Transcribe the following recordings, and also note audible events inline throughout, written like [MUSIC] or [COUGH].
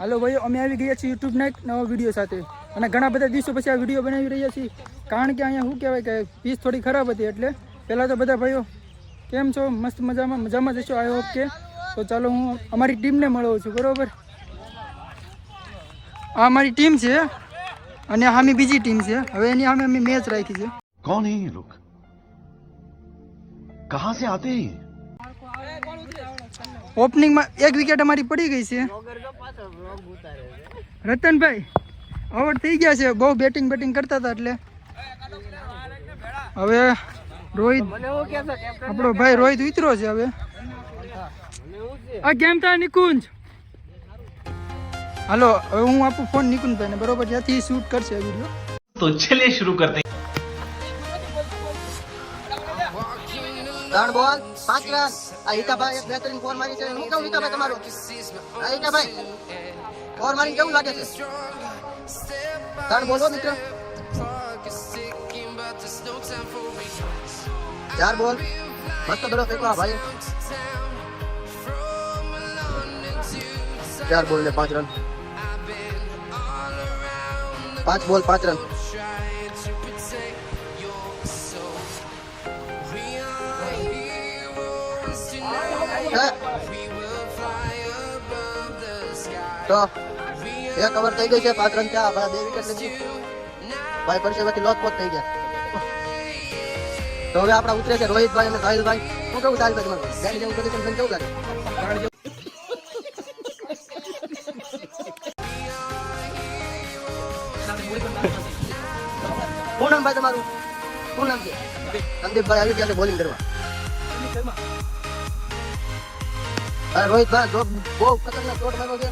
હાલો ભાઈઓ, અમે આવી ગયા છીએ યુટ્યુબના એક નવા વીડિયો સાથે. અને ઘણા બધા દિવસો પછી આ વીડિયો બનાવી રહ્યા છીએ. કારણ કે અહીંયા શું કહેવાય કે પીસ થોડી ખરાબ હતી એટલે પહેલાં તો બધા ભાઈઓ, કેમ છો? મસ્ત મજામાં મજામાં જશો આઈ હોપ કે. તો ચાલો હું અમારી ટીમને મળવું છું, બરાબર? આ અમારી ટીમ છે અને આમી બીજી ટીમ છે. હવે એની સામે અમે મેચ રાખી છે. કોણ હે લોક કહા સે આતે હે ઓપનિંગમાં એક વિકેટ અમારી પડી ગઈ છે. રતનભાઈ ઓવર થઈ ગયા છે. બહુ બેટિંગ બેટિંગ કરતા હતા એટલે. હવે રોહિત, આપણો ભાઈ રોહિત ઉતરો છે હવે. આ કેમ તા નિકુંજ? હાલો, હવે હું આપું ફોન નિકુંજભાઈને. બરોબર જ્યાંથી શૂટ કરશે વીડિયો તો ચલે શરૂ કરતે ત્રણ બોલ, પાંચ રન. આ હિતાભાઈ એક બહેતરીન ફોર મારી છે. હું કેવું હિતાભાઈ તમારું? આ હિતાભાઈ ફોર મારી કેવું લાગે છે? ત્રણ બોલો મિત્ર. ચાર બોલ. મસ્ત દડો ફેંકો આ ભાઈ ચાર બોલ ને પાંચ રન. પાંચ બોલ, પાંચ રન. તો, એ કવર થઈ ગઈ છે પાંચ રન થયા ભાઈ બે વિકેટ લીધી ભાઈ પરસેવાથી લોક પોત થઈ ગયા. તો હવે આપણા ઉતરે છે રોહિતભાઈ અને સાહિલભાઈ. શું કેવું સાહિલભાઈ તમારું? ગાડી જેવું પ્રદર્શન કેવું લાગે? શું તમારું? શું નામ છે? સંદીપભાઈ આવી ગયા છે બોલિંગ કરવા. રોહિતભાઈ જો બહુ ખતરનાક શોટ માર્યો છે.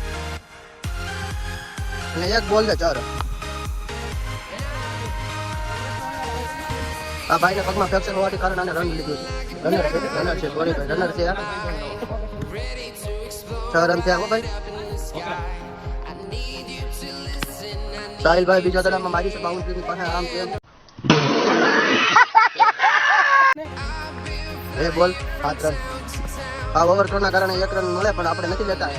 અને એક બોલ છે ચાર આ ભાઈને પગમાં ફ્રેક્ચર હોવાથી કારણ આને રન લીધું છે. રનર છે રનર છે સોરી ભાઈ રનર છે. છ રન થયા હો ભાઈ. સાહિલભાઈ બીજા દડામાં મારી છે બાઉન્ડ્રી પાસે આમ છે [LAUGHS] એ બોલ હાથ રન આ ઓવરથ્રોના કારણે એક રન મળે, પણ આપણે નથી લેતા.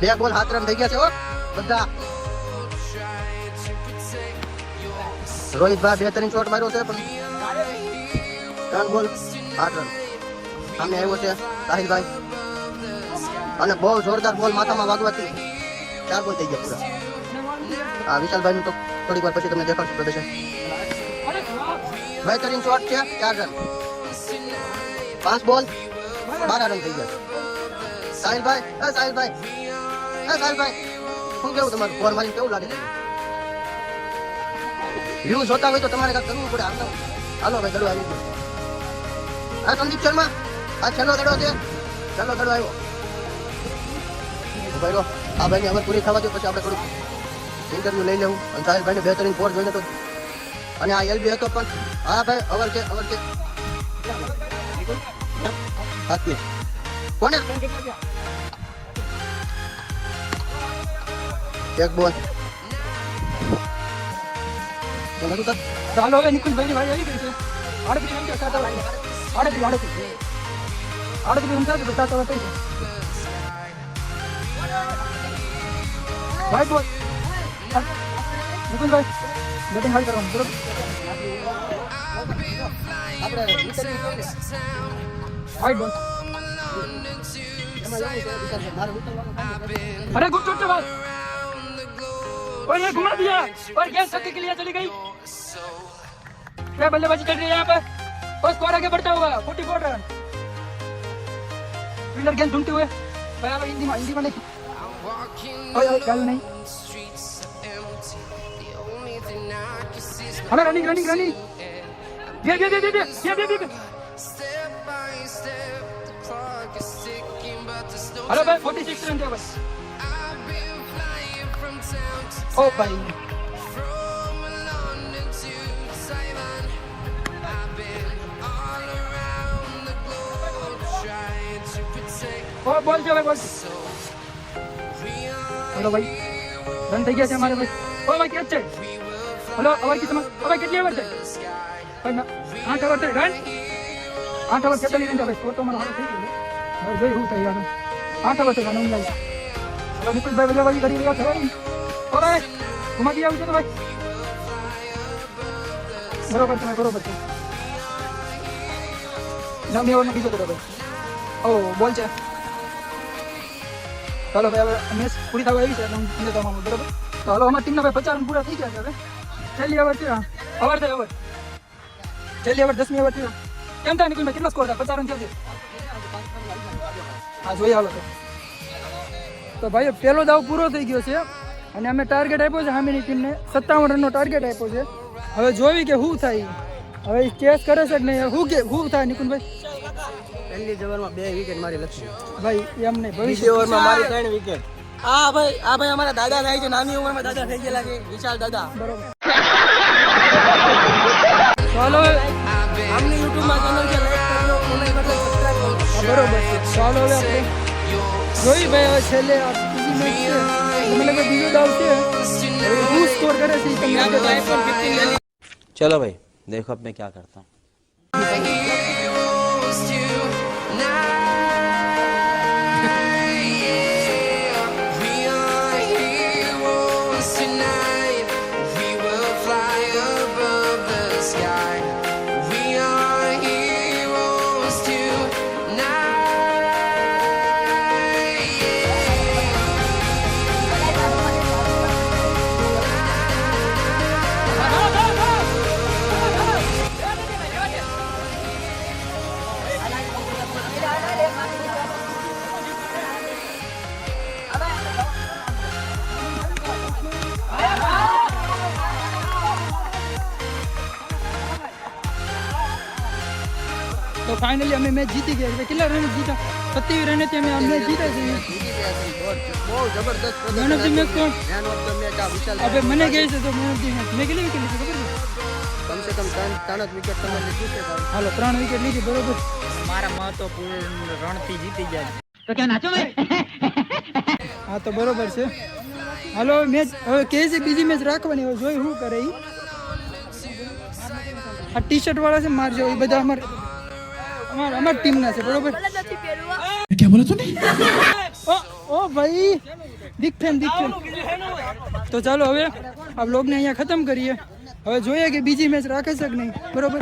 બે બોલ હાથ રન થઈ ગયા છે, હો. બધા. રોહિતભાઈ બે ત્રણ શોટ માર્યો છે, પણ ત્રણ બોલ આઠ રન સામે આવ્યો છે સાહિલભાઈ. અને બહુ જોરદાર બોલ માથામાં વાગવાથી ચાર બોલ થઈ ગયા પૂરા. આ વિશાલભાઈ નું તો થોડીક વાર પછી તમને દેખાડશું, પ્રદર્શન. બહેતરીન શોટ છે, ચાર રન પાંચ બોલ બાર રન થઈ ગયા. સાહિલભાઈ એ સાહિલભાઈ એ સાહિલભાઈ શું કેવું તમારું? ફોર મારી કેવું લાગે વ્યૂ જોતા હોય તો તમારે કાંઈક કરવું પડે. હાલો હાલો ભાઈ, દડો આવી ગયો. હા, સંદીપ શર્મા, આ છેલ્લો દડો છે. છેલ્લો દડો આવ્યો. ભાઈ આ ભાઈની હવે પૂરી થવા દો, પછી આપણે થોડુંક ઇન્ટરવ્યુ લઈ લેવું. અને સાહિલભાઈને બેહતરીન ફોર જોઈને તો. અને આ એલબી હતો પણ. હા, ભાઈ અવર છે અવર છે. સાત મિનિટ કોને? એક બોલ. ચાલો હવે નિકુંજભાઈ ભાઈ આવી ગઈ છે. આડત્રી રમતા સાત આડત્રી આડત્રી આડત્રી રમતા તો સાત આવે કઈ ભાઈ બોલ. નિકુંજભાઈ બેટિંગ હાલ કરવાનું બરોબર? આપણે अरे घुट घुट बस और ये घुमा दिया और गैस चक्के के लिए चली गई क्या बल्लेबाजी चल रही है यहाँ पर और स्कोर आगे बढ़ता हुआ फोर्टी फोर रन विनर गेंद ढूंढते हुए बराबर हिंदी में हिंदी में नहीं ओए ओए गल नहीं हमें रनिंग रनिंग रनिंग ये ये ये ये ये ये ये હલો ભાઈ ફોર્ટી સિક્સ રન થયો ભાઈ ઓ ભાઈ ઓ બોલ છે ભાઈ બોલ હલો ભાઈ રન થઈ ગયા છે અમારે ભાઈ ઓ ભાઈ કેચ છે હલો અવાર કે તમે અવાર કેટલી ઓવર છે ભાઈ ના આઠ ઓવર છે રન આઠ ઓવર કેટલી રન છે ભાઈ ફોટો મને હાલ થઈ ગયો ભાઈ જોઈ હું તૈયાર છું યાર આઠ વર્ષ ગાનું લાવી હવે નિકુલભાઈ બલ્લેબાજી કરી રહ્યા છે. ઓરે ઘુમા ભાઈ? બરોબર છે બરોબર છે. નવની ઓવરનો બીજો ઓ, બોલ છે. ચાલો ભાઈ, હવે મેચ પૂરી થવા આવી છે, એટલે હું તમને તમામ બરોબર? તો હાલો, અમારા પૂરા થઈ ગયા છે હવે. છેલ્લી ઓવર છે ઓવર થયો અવર છેલ્લી ઓવર દસમી ઓવર થયો કેમ થાય નિકુલભાઈ કેટલો સ્કોર થાય પચાસ રન થયો હા જોઈ હાલો તો. તો ભાઈ પહેલો દાવ પૂરો થઈ ગયો છે અને અમે ટાર્ગેટ આપ્યો છે સામેની ટીમને સત્તાવન રનનો ટાર્ગેટ આપ્યો છે. હવે જોવી કે શું થાય. હવે કેસ કરે છે કે નહીં શું કે શું થાય નિકુલભાઈ પહેલી જ ઓવરમાં બે વિકેટ મારી લક્ષ્મી ભાઈ એમ નહીં ભવિષ્ય ઓવરમાં મારી ત્રણ વિકેટ આ ભાઈ આ ભાઈ અમારા દાદા થાય છે નાની ઉંમરમાં દાદા થઈ ગયેલા છે વિશાલ દાદા. બરોબર. ચાલો. અમને યુટ્યુબમાં ચેનલ છે લાઈક કરજો કોમેન્ટ કરજો બરોબર છે ચાલો હવે આપણે જોઈ ભાઈ હવે છેલ્લે આ બીજી મેચ છે એટલે મતલબ કે બીજો દાવ છે હવે શું સ્કોર કરે છે એ તમને આગળ બતાવીશ. चलो भाई देखो अब मैं क्या करता हूँ ફાઇનલી અમે મેચ જીતી ગયા એટલે કેટલા રન જીતા? સત્યાવીસ રનેથી અમે અમે મેચ જીતા છે બહુ જબરદસ્ત મેન ઓફ ધ મેચ કોણ મેન ઓફ ધ મેચ આ વિશાલ હવે મને કહે છે તો મેન ઓફ ધ મેચ મેં કેટલી વિકેટ લીધી ખબર છે? કમસે કમ ત્રણ ત્રણ જ વિકેટ તમે લીધી છે હાલો ત્રણ વિકેટ લીધી બરોબર. મારા મહત્વપૂર્ણ રણથી જીતી ગયા હા તો બરોબર છે. હાલો મેચ હવે કહે છે બીજી મેચ રાખવાની હવે જોઈ શું કરે એ આ ટી શર્ટ વાળા છે મારજો એ બધા અમાર અમાર અમાર ટીમના છે બરોબર? ઓ ઓ ભાઈ બિગ ફેન તો ચાલો હવે આ બ્લોગને અહીંયા ખતમ કરીએ. હવે જોઈએ કે બીજી મેચ રાખે છે કે નહીં બરોબર?